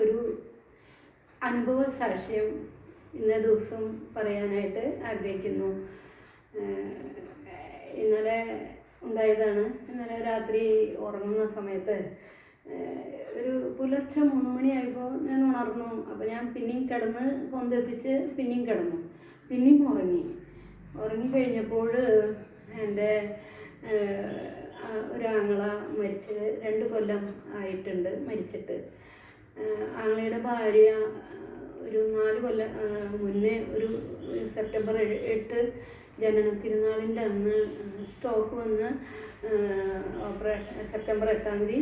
ഒരു അനുഭവ സാക്ഷ്യം ഇന്ന ദിവസം പറയാനായിട്ട് ആഗ്രഹിക്കുന്നു. ഇന്നലെ ഉണ്ടായതാണ്. ഇന്നലെ രാത്രി ഉറങ്ങുന്ന സമയത്ത് ഒരു പുലർച്ചെ മൂന്ന് മണിയായപ്പോൾ ഞാൻ ഉണർന്നു. അപ്പോൾ ഞാൻ പിന്നെയും കിടന്ന് കൊന്തെത്തിച്ച് പിന്നെയും കിടന്നു. പിന്നെയും ഉറങ്ങി. ഉറങ്ങിക്കഴിഞ്ഞപ്പോൾ എന്റെ ഒരു ആങ്ങള മരിച്ച് രണ്ട് കൊല്ലം ആയിട്ടുണ്ട് മരിച്ചിട്ട്. ആങ്ങളയുടെ ഭാര്യ ഒരു നാല് കൊല്ലം മുന്നേ ഒരു സെപ്റ്റംബർ എട്ട് ജനന തിരുനാളിന്റെ അന്ന് സ്റ്റോക്ക് വന്ന് ഓപ്പറേഷൻ സെപ്റ്റംബർ എട്ടാം തീയതി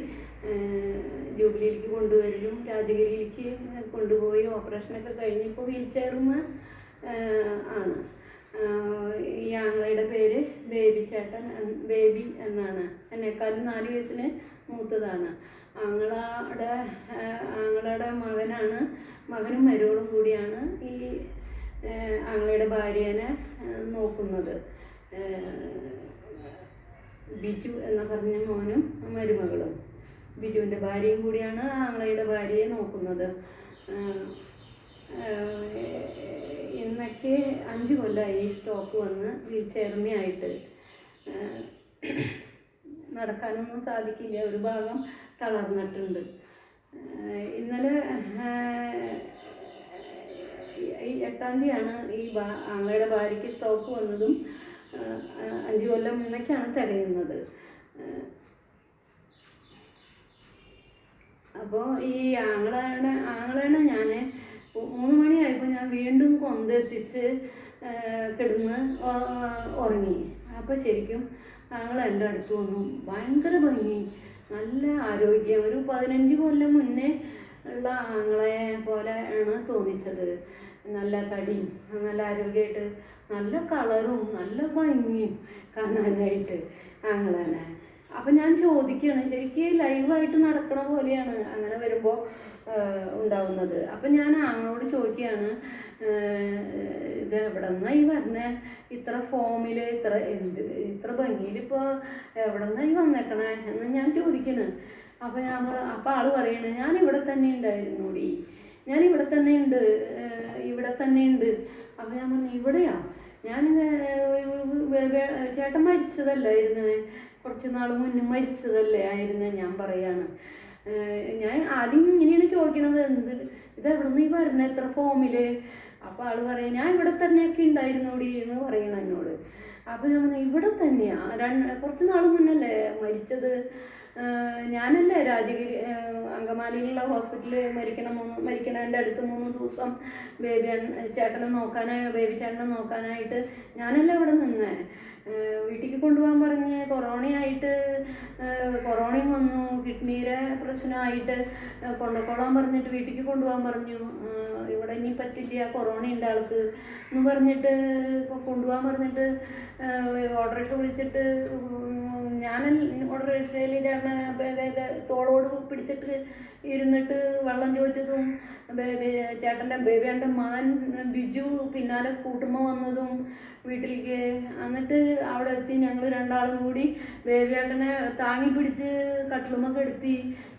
ജൂബിലിയിലേക്ക് കൊണ്ടുവരലും രാജഗിരിയിലേക്ക് കൊണ്ടുപോയി ഓപ്പറേഷനൊക്കെ കഴിഞ്ഞ് ഇപ്പോൾ വീൽ ചെയറുമ ആണ്. ഈ ആങ്ങളയുടെ പേര് ബേബി ചേട്ടൻ ബേബി എന്നാണ്. എന്നെക്കാളും നാല് വയസ്സിന് മൂത്തതാണ്. ആങ്ങളയുടെ ആങ്ങളുടെ മകനാണ് മകനും മരുവളും കൂടിയാണ് ഈ ആങ്ങളുടെ ഭാര്യേനെ നോക്കുന്നത്. ബിജു എന്ന് പറഞ്ഞ മോനും മരുമകളും. ബിജുവിന്റെ ഭാര്യയും കൂടിയാണ് ആങ്ങളയുടെ ഭാര്യയെ നോക്കുന്നത്. ഇന്നൊക്കെ അഞ്ച് കൊല്ലമായി ഈ സ്റ്റോക്ക് വന്ന് വീൽ നടക്കാനൊന്നും സാധിക്കില്ല. ഒരു ഭാഗം തളർന്നിട്ടുണ്ട്. ഇന്നലെ എട്ടാം തീയതിയാണ് ഈ ആങ്ങളയുടെ ഭാര്യയ്ക്ക് സ്റ്റോക്ക് വന്നതും അഞ്ച് കൊല്ലം മുന്നേക്കാണ് തികയുന്നത്. അപ്പോൾ ഈ ആങ്ങളയുടെ ആങ്ങളേനെ ഞാൻ മൂന്ന് മണിയായപ്പോൾ ഞാൻ വീണ്ടും കൊന്തെത്തിച്ച് കിടന്ന് ഉറങ്ങി. അപ്പോൾ ശരിക്കും ആങ്ങൾ എന്റെ അടുത്ത് വന്നു. ഭയങ്കര ഭംഗി. നല്ല ആരോഗ്യം. ഒരു പതിനഞ്ച് കൊല്ലം മുന്നേ ഉള്ള ആങ്ങളെ പോലെ ആണ് തോന്നിച്ചത്. നല്ല തടിയും നല്ല ആരോഗ്യമായിട്ട് നല്ല കളറും നല്ല ഭംഗിയും കാണാനായിട്ട് ആങ്ങളനെ. അപ്പം ഞാൻ ചോദിക്കുകയാണ് ശരിക്കും ലൈവായിട്ട് നടക്കണ പോലെയാണ്. അങ്ങനെ വരുമ്പോൾ ഉണ്ടാവുന്നത്. അപ്പം ഞാൻ ആങ്ങളോട് ചോദിക്കുകയാണ് ഇത് എവിടെ നിന്നാണ് ഈ വരുന്ന ഇത്ര ഫോമിൽ ഇത്ര എന്ത് ഇത്ര ഭംഗിയിൽ ഇപ്പോൾ എവിടെ ഈ വന്നേക്കണേ? എന്ന് ഞാൻ ചോദിക്കണ്. അപ്പം ഞാൻ അപ്പം ആൾ പറയണേ ഞാൻ ഇവിടെ തന്നെ ഉണ്ടായിരുന്നൂടി. ഞാൻ ഇവിടെ തന്നെ ഉണ്ട് ഇവിടെ തന്നെ ഉണ്ട്. അപ്പം ഞാൻ പറഞ്ഞു ഇവിടെയാ? ഞാൻ ചേട്ടൻ മരിച്ചതല്ലായിരുന്നു? കുറച്ച് നാൾ മുന്നേ മരിച്ചതല്ലേ ആയിരുന്നു? ഞാൻ പറയാണ്. ഞാൻ ആദ്യം ഇങ്ങനെയാണ് ചോദിക്കുന്നത് എന്ത്? ഇത് എവിടെ ഈ വരണ എത്ര ഫോമിൽ അപ്പോൾ ആൾ പറയും ഞാൻ ഇവിടെ തന്നെയൊക്കെ ഉണ്ടായിരുന്നോടി എന്ന് പറയണം എന്നോട്. അപ്പോൾ ഞാൻ പറഞ്ഞു ഇവിടെ തന്നെയാ? രണ്ട് കുറച്ച് നാൾ മുന്നല്ലേ മരിച്ചത്? ഞാനല്ലേ രാജഗിരി അങ്കമാലിയിലുള്ള ഹോസ്പിറ്റലിൽ മരിക്കണ മൂന്ന് മരിക്കണതിന്റെ അടുത്ത് മൂന്ന് ദിവസം ബേബി ചേട്ടനെ നോക്കാനായി ബേബി ചേട്ടനെ നോക്കാനായിട്ട് ഞാനല്ലേ ഇവിടെ നിന്നേ? വീട്ടിലേക്ക് കൊണ്ടുപോകാൻ പറഞ്ഞ് കൊറോണയായിട്ട് കൊറോണയും വന്നു കിഡ്നിയുടെ പ്രശ്നമായിട്ട് കൊണ്ടക്കോളാൻ പറഞ്ഞിട്ട് വീട്ടിലേക്ക് കൊണ്ടുപോകാൻ പറഞ്ഞു. ഇവിടെ ഇനി പറ്റില്ല കൊറോണ ഉണ്ട് ആൾക്ക് എന്ന് പറഞ്ഞിട്ട് കൊണ്ടുപോകാൻ പറഞ്ഞിട്ട് ഓട്ടോറിക്ഷ വിളിച്ചിട്ട് ഞാൻ ഓട്ടോറിക്ഷയിൽ ചേട്ടനെ തോളോട് പിടിച്ചിട്ട് ഇരുന്നിട്ട് വെള്ളം ചോദിച്ചതും ബേബി ചേട്ടന്റെ ബേബിയാന്റെ മകൻ ബിജു പിന്നാലെ സ്കൂട്ടുമ്മ വന്നതും വീട്ടിലേക്ക്. എന്നിട്ട് അവിടെ എത്തി. ഞങ്ങൾ രണ്ടാളും കൂടി ബേബിയേട്ടനെ താങ്ങി പിടിച്ച് കട്ടിലുമൊക്കെ എടുത്തി.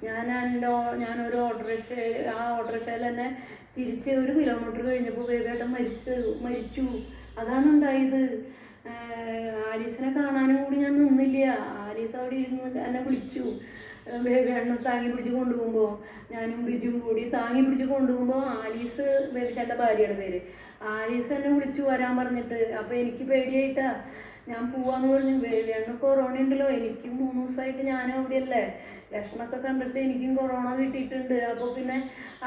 ഞാൻ എന്റെ ഞാനൊരു ഓട്ടോറിക്ഷ ആ ഓട്ടോറിക്ഷയിൽ തന്നെ തിരിച്ച് ഒരു കിലോമീറ്റർ കഴിഞ്ഞപ്പോൾ ബേബിയേട്ടൻ മരിച്ചു മരിച്ചു. അതാണ് ഉണ്ടായത് ആലീസിനെ കാണാനും കൂടി ഞാൻ നിന്നില്ല. ആലീസ് അവിടെ ഇരുന്ന് എന്നെ വിളിച്ചു. എണ്ണ താങ്ങി പിടിച്ച് കൊണ്ടുപോകുമ്പോൾ ഞാനും ബിജും കൂടി താങ്ങി പിടിച്ച് കൊണ്ടുപോകുമ്പോൾ ആലീസ് ബേബിച്ചേന്റെ ഭാര്യയുടെ പേര്. ആലീസ് എന്നെ വിളിച്ചു വരാൻ പറഞ്ഞിട്ട് അപ്പോൾ എനിക്ക് പേടിയായിട്ടാ. ഞാൻ പോവാന്ന് പറഞ്ഞു. അണ്ണ കൊറോണ ഉണ്ടല്ലോ. എനിക്കും മൂന്ന് ദിവസമായിട്ട് ഞാനും അവിടെയല്ലേ. ലക്ഷണമൊക്കെ കണ്ടിട്ട് എനിക്കും കൊറോണ കിട്ടിയിട്ടുണ്ട്. അപ്പോൾ പിന്നെ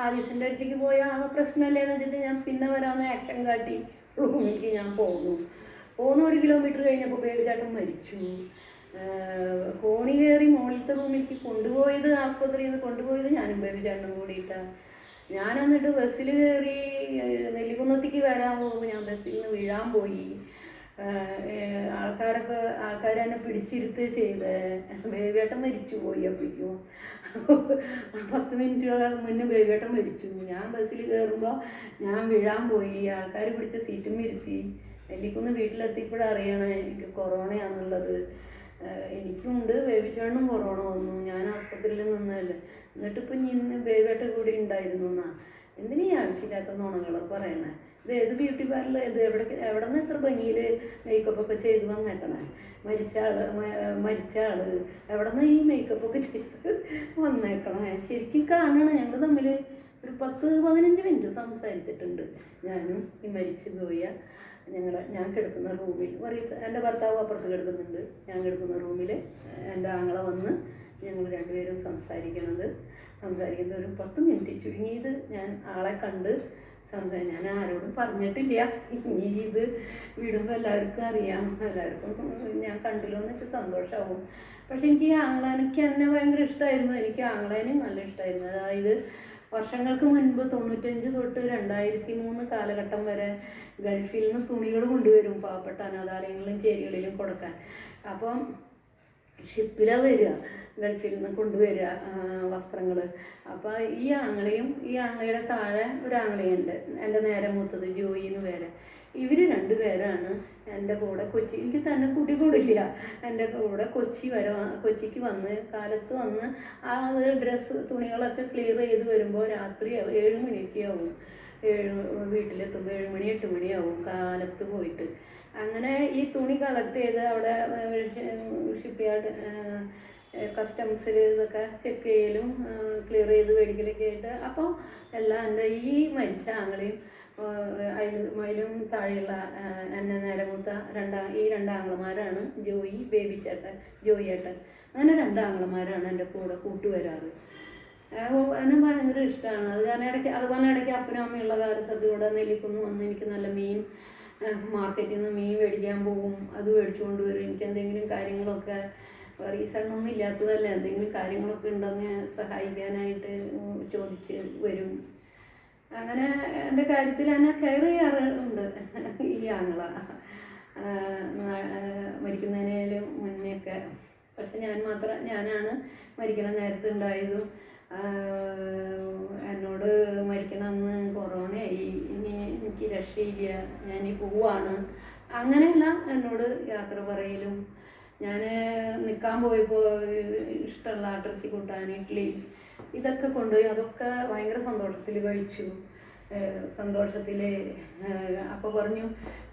ആലീസിന്റെ അടുത്തേക്ക് പോയാൽ ആകെ പ്രശ്നമല്ലേ എന്ന് വെച്ചിട്ട് ഞാൻ പിന്നെ വരാമെന്ന് ആക്ഷൻ കാട്ടി. റൂമിലേക്ക് ഞാൻ പോന്നു. പോകുന്ന ഒരു കിലോമീറ്റർ കഴിഞ്ഞപ്പോൾ പേടിച്ചാട്ടും മരിച്ചു. കോണി കയറി മുകളിലത്തെ റൂമിലേക്ക് കൊണ്ടുപോയത് ആസ്പത്രിയിൽ നിന്ന് കൊണ്ടുപോയത് ഞാനും ബേബി ചേട്ടനും കൂടിയിട്ടാണ് ഞാൻ എന്നിട്ട് ബസ്സിൽ കയറി നെല്ലിക്കുന്നത്തേക്ക് വരാൻ പോകുമ്പോൾ ഞാൻ ബസ്സിൽ നിന്ന് വീഴാൻ പോയി. ആൾക്കാരൊക്കെ ആൾക്കാർ എന്നെ പിടിച്ചിരുത്ത് ചെയ്ത്. ബേബിയേട്ടൻ മരിച്ചു പോയി അപ്പോഴേക്കും പത്ത് മിനിറ്റ് മുന്നേ ബേബിയേട്ടൻ മരിച്ചു. ഞാൻ ബസ്സിൽ കയറുമ്പോൾ ഞാൻ വീഴാൻ പോയി. ആൾക്കാർ പിടിച്ച സീറ്റും ഇരുത്തി. നെല്ലിക്കുന്ന് വീട്ടിലെത്തിയപ്പോഴറിയണേ എനിക്ക് കൊറോണയാണെന്നുള്ളത് എനിക്കുണ്ട്. ബേബിച്ചേട്ടനും കൊറോണ വന്നു. ഞാൻ ആസ്പത്രിയിൽ നിന്നതല്ലേ. എന്നിട്ട് ഇപ്പം ഇന്ന് വേവേട്ട കൂടി ഉണ്ടായിരുന്നു എന്നാ. എന്തിനീ ആവശ്യമില്ലാത്ത നുണങ്ങളൊക്കെ പറയണേ? ഇത് ഏത് ബ്യൂട്ടി പാർലർ ഇത്? എവിടെ എവിടെ നിന്ന് എത്ര ഭംഗിയിൽ മേക്കപ്പ് ഒക്കെ ചെയ്ത് വന്നേക്കണേ? മരിച്ച ആൾ മരിച്ച ആൾ. എവിടെ നിന്ന് ഈ മേക്കപ്പ് ഒക്കെ ചെയ്ത് വന്നേക്കണേ? ശരിക്കും കാണണം. ഞങ്ങൾ തമ്മിൽ ഒരു പത്ത് പതിനഞ്ച് മിനിറ്റ് സംസാരിച്ചിട്ടുണ്ട്. ഞാനും ഈ മരിച്ചു പോയ ഞങ്ങളുടെ ഞാൻ കിടക്കുന്ന റൂമിൽ വറീസ് എന്റെ ഭർത്താവ് അപ്പുറത്ത് കിടക്കുന്നുണ്ട്. ഞാൻ കിടക്കുന്ന റൂമിൽ എന്റെ ആങ്ങളെ വന്ന് ഞങ്ങൾ രണ്ടുപേരും സംസാരിക്കുന്നത് സംസാരിക്കുന്നത് ഒരു പത്ത് മിനിറ്റ് ചുരുങ്ങിയത് ഞാൻ ആളെ കണ്ട് സംസാരിക്കും ഞാൻ ആരോടും പറഞ്ഞിട്ടില്ല. ഇനി ഇത് വിടുമ്പോൾ എല്ലാവർക്കും അറിയാം. എല്ലാവർക്കും ഞാൻ കണ്ടല്ലോ എന്ന് വെച്ചാൽ സന്തോഷമാവും പക്ഷെ എനിക്ക് ഈ ആങ്ങളാനക്ക് എന്നെ ഭയങ്കര ഇഷ്ടമായിരുന്നു എനിക്ക് ആംഗ്ലാനും നല്ല ഇഷ്ടമായിരുന്നു അതായത് വർഷങ്ങൾക്ക് മുൻപ് തൊണ്ണൂറ്റഞ്ച് തൊട്ട് രണ്ടായിരത്തി മൂന്ന് കാലഘട്ടം വരെ ഗൾഫിൽ നിന്ന് തുണികൾ കൊണ്ടുവരും പാവപ്പെട്ട അനാഥാലയങ്ങളിലും ചേരികളിലും കൊടുക്കാൻ. അപ്പം ഷിപ്പിലാണ് വരിക ഗൾഫിൽ നിന്ന് കൊണ്ടുവരിക വസ്ത്രങ്ങൾ അപ്പോൾ ഈ ആങ്ങളെയും ഈ ആങ്ങളയുടെ താഴെ ഒരു ആങ്ങളയുണ്ട് എന്റെ നേരെ മൂത്തത് ജോയി എന്ന് പേര്. ഇവർ രണ്ടുപേരാണ് എന്റെ കൂടെ കൊച്ചി എനിക്ക് തന്നെ കുടി കൂടില്ല. എന്റെ കൂടെ കൊച്ചി വരെ കൊച്ചിക്ക് വന്ന് കാലത്ത് വന്ന് ആ ഡ്രസ്സ് തുണികളൊക്കെ ക്ലിയർ ചെയ്ത് വരുമ്പോൾ രാത്രി ഏഴ് മണിയൊക്കെ ആവും. ഏഴ് വീട്ടിലെത്തുമ്പോൾ ഏഴ് മണി എട്ട് മണിയാവും കാലത്ത് പോയിട്ട്. അങ്ങനെ ഈ തുണി കളക്ട് ചെയ്ത് അവിടെ ഷിപ്പ് യാർഡ് കസ്റ്റംസിൽ ഇതൊക്കെ ചെക്ക് ചെയ്യലും ക്ലിയർ ചെയ്ത് മേടിക്കലൊക്കെ ആയിട്ട്. അപ്പോൾ എല്ലാം എന്റെ ഈ മരിച്ച ആങ്ങളെയും അതിൽ അതിലും താഴെയുള്ള അന്ന നേരെ രണ്ടാ ഈ രണ്ടാങ്ങളമാരാണ് ജോയി ബേബി ചേട്ടൻ ജോയി ചേട്ടൻ അങ്ങനെ രണ്ടാങ്ങളമാരാണ് എന്റെ കൂടെ കൂട്ടുവരാറ്. എന്നെ ഭയങ്കര ഇഷ്ടമാണ് അത് കാരണം ഇടയ്ക്ക് അതുപോലെ ഇടയ്ക്ക് അപ്പനും അമ്മയുള്ള കാലത്തൊക്കെ ഇവിടെ നെല്ലിക്കുന്ന് വന്ന് എനിക്ക് നല്ല മീൻ മാർക്കറ്റിൽ നിന്ന് മീൻ മേടിക്കാൻ പോകും അത് മേടിച്ചു കൊണ്ടുവരും. എനിക്ക് എന്തെങ്കിലും കാര്യങ്ങളൊക്കെ റീസൺ ഒന്നും ഇല്ലാത്തതല്ല. എന്തെങ്കിലും കാര്യങ്ങളൊക്കെ ഉണ്ടെന്ന് സഹായിക്കാനായിട്ട് ചോദിച്ച് വരും. അങ്ങനെ എന്റെ കാര്യത്തിൽ എന്നെ കെയർ ചെയ്യാറുണ്ട് ഈ ആങ്ങള. മരിക്കുന്നതിനേലും മുന്നെയൊക്കെ. പക്ഷെ ഞാൻ മാത്രം ഞാനാണ് മരിക്കണ നേരത്തെ ഉണ്ടായതും എന്നോട് മരിക്കണ അന്ന് കൊറോണയായി. ഇനി എനിക്ക് രക്ഷയില്ല ഞാൻ ഈ പോവാണ്. അങ്ങനെയല്ല എന്നോട് യാത്ര പറയലും. ഞാൻ നിൽക്കാൻ പോയപ്പോൾ ഇഷ്ടമുള്ള ആട്ടിറച്ചി കൂട്ടാൻ ഇഡ്ഡലി ഇതൊക്കെ കൊണ്ടുപോയി. അതൊക്കെ ഭയങ്കര സന്തോഷത്തിൽ കഴിച്ചു. സന്തോഷത്തിൽ അപ്പോൾ പറഞ്ഞു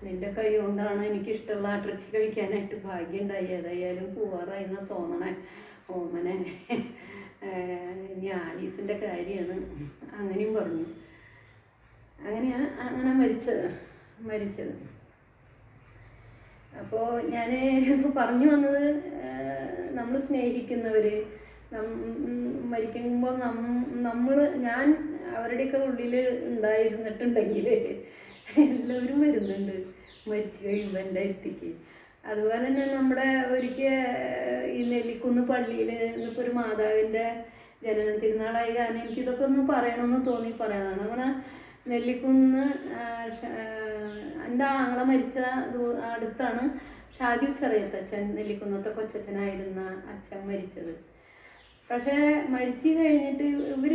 നിന്റെ കൈ കൊണ്ടാണ് എനിക്ക് ഇഷ്ടമുള്ള ആട്ടിറച്ചി കഴിക്കാനായിട്ട് ഭാഗ്യം ഉണ്ടായി ഏതായാലും പോവാറായി എന്നാ തോന്നണേ. ഓമനെ ഇനി ആലീസിന്റെ കാര്യമാണ്. അങ്ങനെയും പറഞ്ഞു. അങ്ങനെയാണ് അങ്ങനെ മരിച്ചത് മരിച്ചത്. അപ്പോൾ ഞാൻ ഇപ്പോൾ പറഞ്ഞു വന്നത് നമ്മൾ സ്നേഹിക്കുന്നവർ മരിക്കുമ്പോൾ നമ്മൾ ഞാൻ അവരുടെയൊക്കെ ഉള്ളിൽ ഉണ്ടായിരുന്നിട്ടുണ്ടെങ്കിൽ എല്ലാവരും വരുന്നുണ്ട് മരിച്ചു കഴിയുമ്പോൾ എന്റെ അടുത്തേക്ക്. അതുപോലെ തന്നെ നമ്മുടെ ഒരിക്കൽ ഈ നെല്ലിക്കുന്ന് പള്ളിയിൽ ഇന്നിപ്പോൾ ഒരു മാതാവിന്റെ ജനന തിരുനാളായി കാരണം എനിക്കിതൊക്കെ ഒന്ന് പറയണമെന്ന് തോന്നി പറയണതാണ് അങ്ങനെ നെല്ലിക്കുന്ന് എന്റെ ആങ്ങളെ മരിച്ച അടുത്താണ് ഷാജു ചെറിയത്തച്ഛൻ നെല്ലിക്കുന്നത്തെ കൊച്ചച്ഛനായിരുന്ന അച്ഛൻ മരിച്ചത്. പക്ഷേ മരിച്ചു കഴിഞ്ഞിട്ട് ഇവർ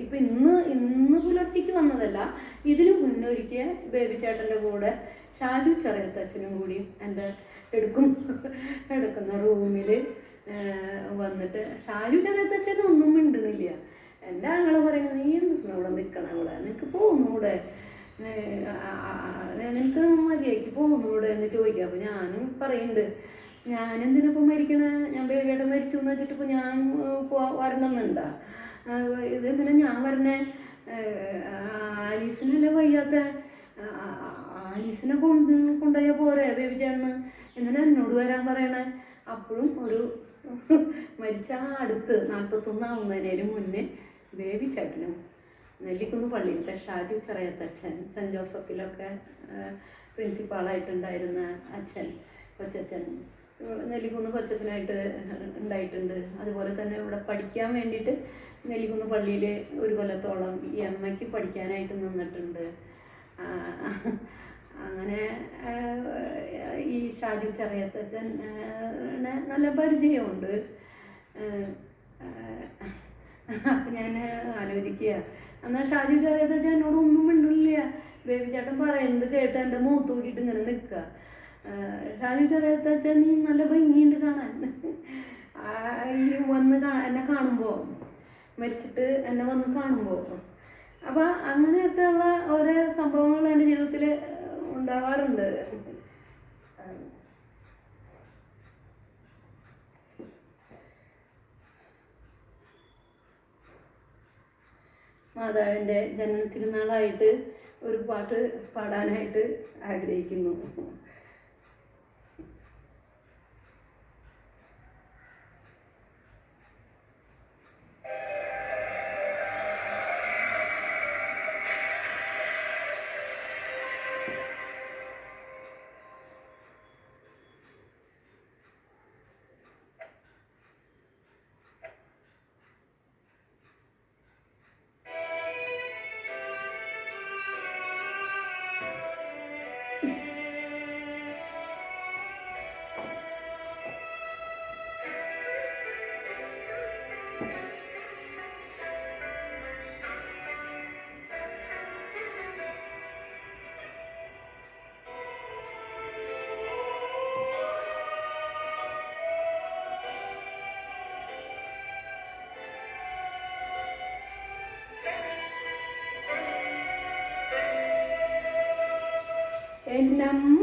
ഇപ്പം ഇന്ന് ഇന്ന് പുലർച്ചയ്ക്ക് വന്നതല്ല ഇതിന് മുന്നൊരിക്കൽ ബേബിച്ചേട്ടന്റെ കൂടെ ഷാജു ചെറിയത്തച്ഛനും കൂടി എന്റെ എടുക്കും എടുക്കുന്ന റൂമിൽ വന്നിട്ട് ഷാജു ചെറിയത്തച്ഛൻ ഒന്നും മിണ്ടണില്ല എന്റെ ആങ്ങളെ പറയുന്നത് നീ എന്ന് ഇവിടെ നിൽക്കണം ഇവിടെ? നിനക്ക് പോകുന്നൂടെ നിനക്ക് മതിയാക്കി പോകുന്നൂടെ എന്ന് ചോദിക്കുക അപ്പോൾ ഞാനും പറയുന്നുണ്ട് ഞാൻ എന്തിനിപ്പോൾ മരിക്കണ? ഞാൻ ബേബിയുടെ മരിച്ചു എന്ന് വെച്ചിട്ട് ഇപ്പോൾ ഞാൻ വരണമെന്നുണ്ടോ? ഇത് എന്തിനാ ഞാൻ വരണേ? ആലീസിനല്ലേ വയ്യാത്ത? ആലീസിനെ കൊണ്ട് കൊണ്ടുപോയാൽ പോരെ ബേബി ചേട്ടന്? എന്തിനാ എന്നോട് വരാൻ പറയണേ? അപ്പോഴും ഒരു മരിച്ച അടുത്ത് നാൽപ്പത്തൊന്നാവുന്നതിനേലും മുന്നേ ബേബി ചേട്ടനും നെല്ലിക്കുന്ന് പള്ളിയിലത്തെ ഷാജു ചെറിയത്തച്ഛൻ സെന്റ് ജോസഫിലൊക്കെ പ്രിൻസിപ്പാളായിട്ടുണ്ടായിരുന്ന അച്ഛൻ കൊച്ചച്ഛൻ നെല്ലിക്കുന്ന് കൊച്ചത്തിനായിട്ട് ഉണ്ടായിട്ടുണ്ട്. അതുപോലെ തന്നെ ഇവിടെ പഠിക്കാൻ വേണ്ടിയിട്ട് നെല്ലിക്കുന്ന് പള്ളിയിൽ ഒരു കൊല്ലത്തോളം ഈ അമ്മയ്ക്ക് പഠിക്കാനായിട്ട് നിന്നിട്ടുണ്ട്. അങ്ങനെ ഈ ഷാജു ചെറിയത്തച്ഛൻ നല്ല പരിചയമുണ്ട്. അപ്പം ഞാൻ ആലോചിക്കുക. എന്നാൽ ഷാജു ചെറിയത്തച്ഛൻ എന്നോട് ഒന്നും മിണ്ടില്ല. ബേബി ചേട്ടൻ പറയുന്നത് കേട്ട് എന്റെ മൂത്ത് നോക്കിയിട്ട് ഇങ്ങനെ നിൽക്കുക. ഷാനിയുടെ അറിയാത്ത വെച്ചാൽ നീ നല്ല ഭംഗിയുണ്ട് കാണാൻ. ഈ വന്ന് എന്നെ കാണുമ്പോൾ മരിച്ചിട്ട് എന്നെ വന്ന് കാണുമ്പോൾ അങ്ങനെയൊക്കെ ഉള്ള ഓരോ സംഭവങ്ങൾ എന്റെ ജീവിതത്തിൽ ഉണ്ടാവാറുണ്ട്. മാതാവിന്റെ ജനനത്തിരുന്നാളായിട്ട് ഒരു പാട്ട് പാടാനായിട്ട് ആഗ്രഹിക്കുന്നു. Nam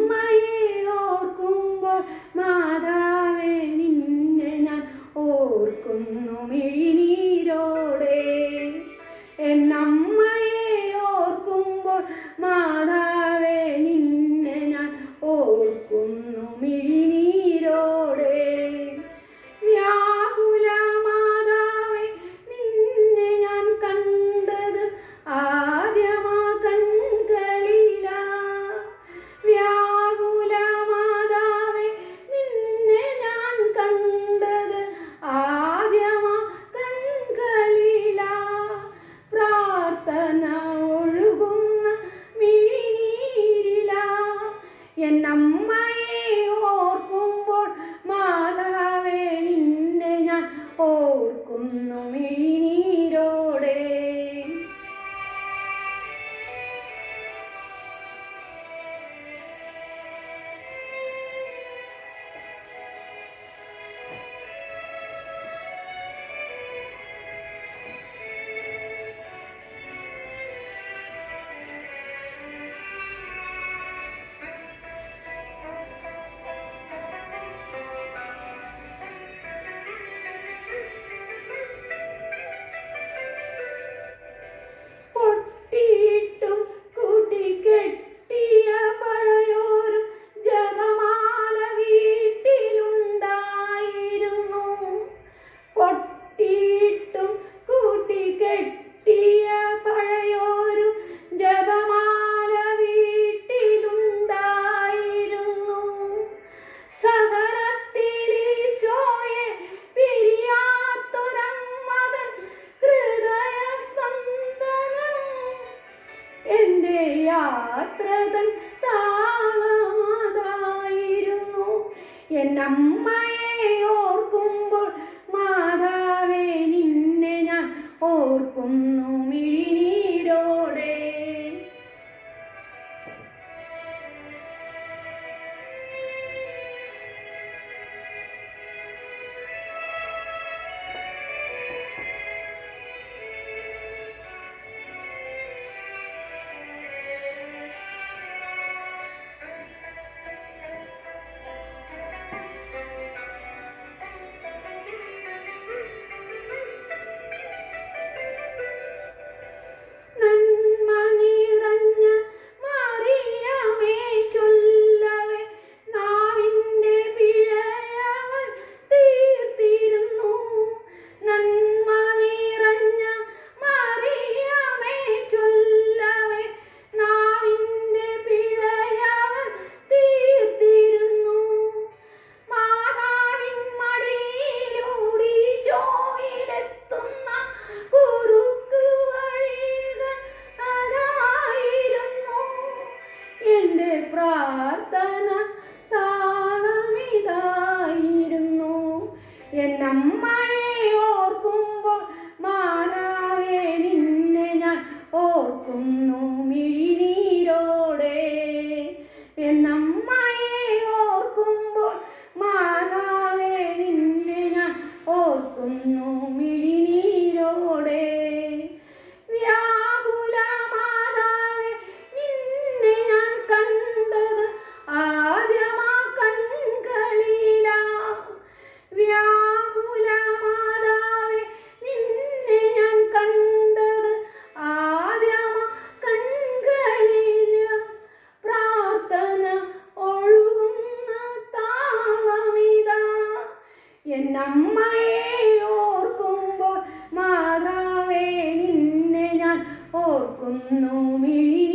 ഓർക്കുന്നു മിഴിനീരോടെ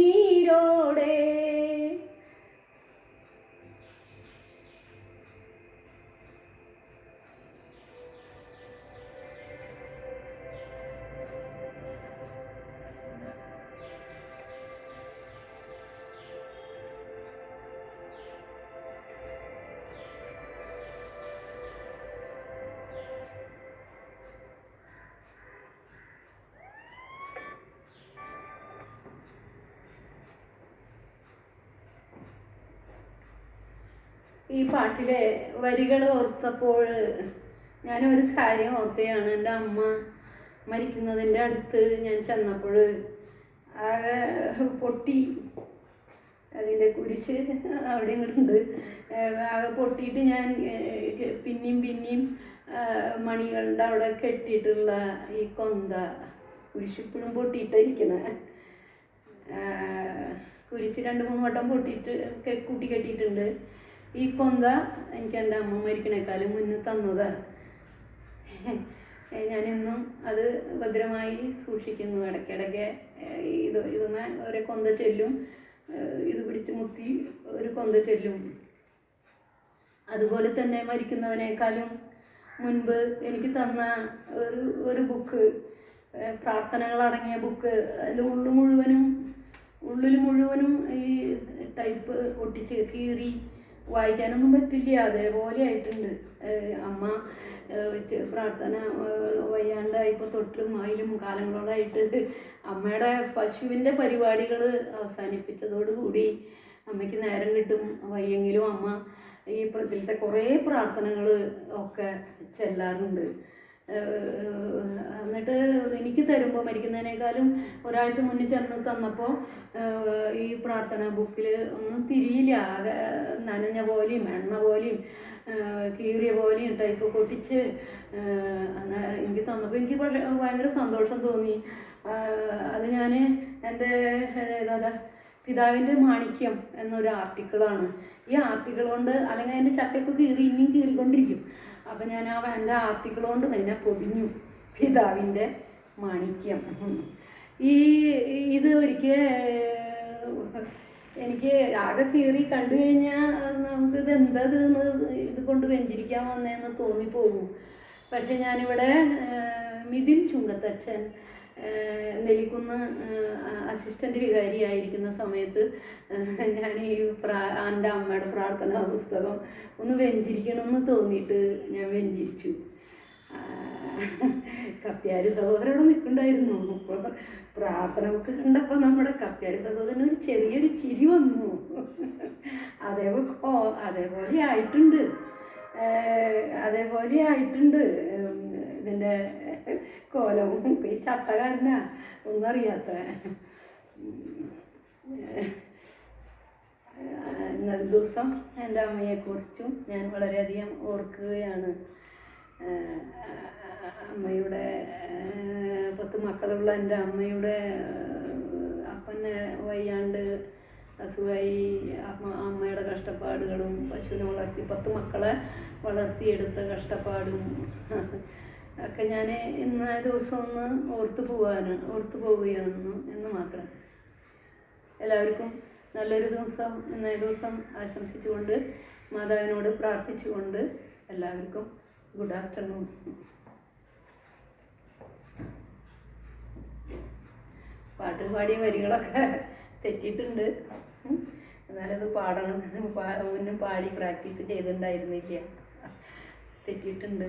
ഈ പാട്ടിലെ വരികൾ ഓർത്തപ്പോൾ ഞാനൊരു കാര്യം ഓർക്കുകയാണ് എന്റെ അമ്മ മരിക്കുന്നതിന്റെ അടുത്ത് ഞാൻ ചെന്നപ്പോൾ ആകെ പൊട്ടി. അതിന്റെ കുരിശ് അവിടെ ഇങ്ങോട്ടുണ്ട്. ആകെ പൊട്ടിയിട്ട് ഞാൻ പിന്നെയും പിന്നെയും മണികളുടെ അവിടെ കെട്ടിയിട്ടുള്ള ഈ കൊന്ത കുരിശിപ്പോഴും പൊട്ടിയിട്ടിരിക്കണേ കുരിശ് രണ്ട് മൂന്ന് വട്ടം പൊട്ടിയിട്ട് കൂട്ടി കെട്ടിയിട്ടുണ്ട് ഈ കൊന്ത എനിക്ക് എന്റെ അമ്മ മരിക്കണേക്കാളും മുന്നേ തന്നതാണ് ഞാനിന്നും അത് ഭദ്രമായി സൂക്ഷിക്കുന്നു. ഇടയ്ക്കിടയ്ക്ക് ഇത് ഇതുമേ ഒരു കൊന്ത ചെല്ലും. ഇത് പിടിച്ച് മുത്തി ഒരു കൊന്ത ചെല്ലും. അതുപോലെ തന്നെ മരിക്കുന്നതിനേക്കാളും മുൻപ് എനിക്ക് തന്ന ഒരു ഒരു ബുക്ക് പ്രാർത്ഥനകളടങ്ങിയ ബുക്ക്. അതിന്റെ ഉള്ളു മുഴുവനും ഉള്ളിൽ മുഴുവനും ഈ ടൈപ്പ് ഒട്ടിച്ച് കീറി വായിക്കാനൊന്നും പറ്റില്ല. അതേപോലെ ആയിട്ടുണ്ട്. അമ്മ പ്രാർത്ഥന വയ്യാണ്ടായപ്പോൾ തൊട്ടും അതിലും കാലങ്ങളോളായിട്ട് അമ്മയുടെ പശുവിന്റെ പരിപാടികൾ അവസാനിപ്പിച്ചതോടുകൂടി അമ്മയ്ക്ക് നേരം കിട്ടും. വയ്യെങ്കിലും അമ്മ ഈ പ്രതിലത്തെ കുറേ പ്രാർത്ഥനകൾ ഒക്കെ ചെല്ലാറുണ്ട്. എന്നിട്ട് എനിക്ക് തരുമ്പോൾ മരിക്കുന്നതിനേക്കാളും ഒരാഴ്ച മുന്നേ ചെന്ന് തന്നപ്പോൾ ഈ പ്രാർത്ഥന ബുക്കിൽ ഒന്നും തിരിയില്ല. ആകെ നനഞ്ഞ പോലെയും എണ്ണ പോലെയും കീറിയ പോലെയും ടൈപ്പ് പൊട്ടിച്ച് എനിക്ക് തന്നപ്പോൾ എനിക്ക് ഭയങ്കര സന്തോഷം തോന്നി. അത് ഞാൻ എന്റെ ഏതാ പിതാവിന്റെ മാണിക്യം എന്നൊരു ആർട്ടിക്കിളാണ് ഈ ആർട്ടിക്കിൾ കൊണ്ട് അല്ലെങ്കിൽ അതിന്റെ ചട്ടയൊക്കെ കീറി ഇനിയും കീറിക്കൊണ്ടിരിക്കും. അപ്പം ഞാൻ ആ എന്റെ ആർട്ടിക്കിൾ കൊണ്ട് തന്നെ പൊതിഞ്ഞു. പിതാവിന്റെ മാണിക്യം. ഈ ഇത് ഒരിക്കൽ എനിക്ക് ആകെ കീറി കണ്ടു കഴിഞ്ഞാൽ നമുക്ക് ഇത് എന്തത് ഇത് കൊണ്ട് വെഞ്ചരിക്കാൻ വന്നതെന്ന് തോന്നിപ്പോകും. പക്ഷെ ഞാനിവിടെ മിഥിൻ ചുങ്കത്തച്ഛൻ നെല്ലിക്കുന്ന് അസിസ്റ്റന്റ് വികാരിയായിരിക്കുന്ന സമയത്ത് ഞാൻ ഈ പ്രാ എന്റെ അമ്മയുടെ പ്രാർത്ഥനാ പുസ്തകം ഒന്ന് വെഞ്ചിരിക്കണമെന്ന് തോന്നിയിട്ട് ഞാൻ വെഞ്ചിരിച്ചു. കപ്പ്യാരി സഹോദരനോട് നിൽക്കണ്ടായിരുന്നു അപ്പോൾ പ്രാർത്ഥന ഒക്കെ കണ്ടപ്പോൾ നമ്മുടെ കപ്പ്യാരി സഹോദരന് ഒരു ചെറിയൊരു ചിരി വന്നു. അതേപോലെ അതേപോലെ ആയിട്ടുണ്ട്. അതേപോലെ ആയിട്ടുണ്ട്. ഇതിന്റെ കോലവും ഈ ചട്ടകാരനാ? ഒന്നും അറിയാത്ത ഇന്നത്തെ ദിവസം എന്റെ അമ്മയെക്കുറിച്ചും ഞാൻ വളരെയധികം ഓർക്കുകയാണ്. അമ്മയുടെ പത്ത് മക്കളുള്ള എന്റെ അമ്മയുടെ അപ്പനെ വയ്യാണ്ട് അസുഖമായി. അമ്മ അമ്മയുടെ കഷ്ടപ്പാടുകളും പശുവിനെ വളർത്തി പത്ത് മക്കളെ വളർത്തിയെടുത്ത കഷ്ടപ്പാടും ഒക്കെ ഞാൻ ഇന്ന ദിവസം ഒന്ന് ഓർത്ത് പോവാണ് ഓർത്ത് പോവുകയായിരുന്നു എന്ന് മാത്രം. എല്ലാവർക്കും നല്ലൊരു ദിവസം ഇന്ന ദിവസം ആശംസിച്ചുകൊണ്ട് മാതാവിനോട് പ്രാർത്ഥിച്ചുകൊണ്ട് എല്ലാവർക്കും ഗുഡ് ആഫ്റ്റർനൂൺ പാട്ട് പാടിയ വരികളൊക്കെ തെറ്റിയിട്ടുണ്ട്. എന്നാലത് പാടണം മുന്നും പാടി പ്രാക്ടീസ് ചെയ്തിട്ടുണ്ടായിരുന്നില്ല. തെറ്റിയിട്ടുണ്ട്.